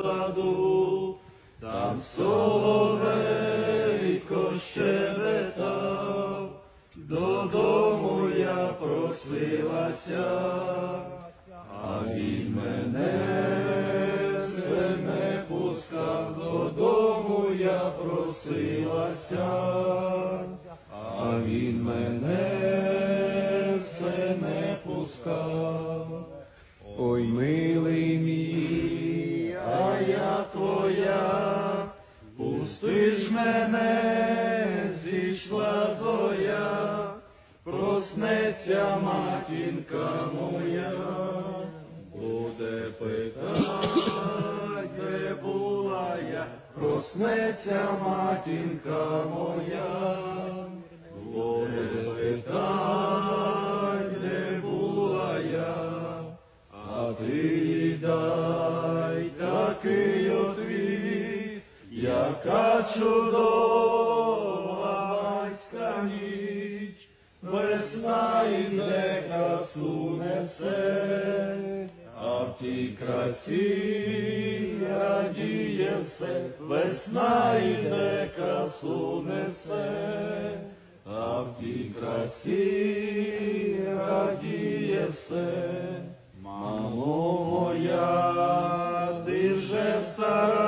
саду, там соловейко щебетав, додому я просилася, а він мене все не пускав, додому я просилася, а він мене все не пускав. Ой, милий мій, твоя, пусти ж мене, зійшла зоря, проснеться матінка моя, буде питать, де була я, проснеться матінка моя, буде питать, де була я. А ти їй дай яка чудова майська ніч, весна іде красу несе, а в тій красі радіє все, весна іде красу несе, а в тій красі радіє все. Мамо моя, ти вже стара,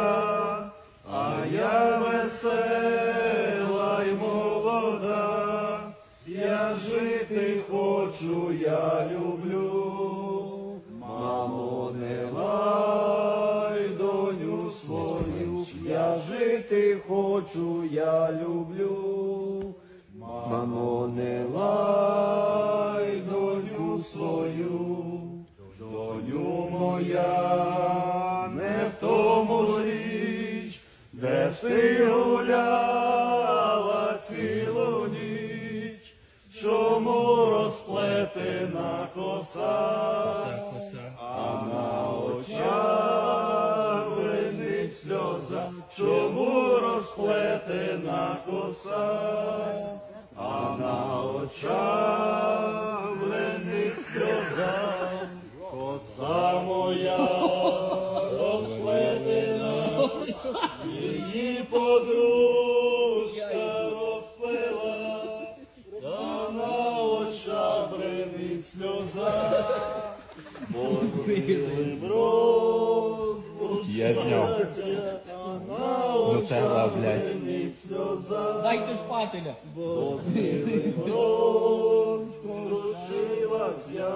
весела й молода, я жити хочу, я люблю. Мамо, не лай доню свою, я жити хочу, я люблю. Мамо, не лай ж ти гуляла цілу ніч, чому розплетена коса, а на очах близнить сльоза, чому розплетена коса, а на очах близнить сльоза. Коса моя її подружка розплела, та на очах бренить сльоза, Позбили Я зняв. розлучаться, а на очах блядь. бренить сльоза. Дайте шпателя. Возбили брод, скручилась я.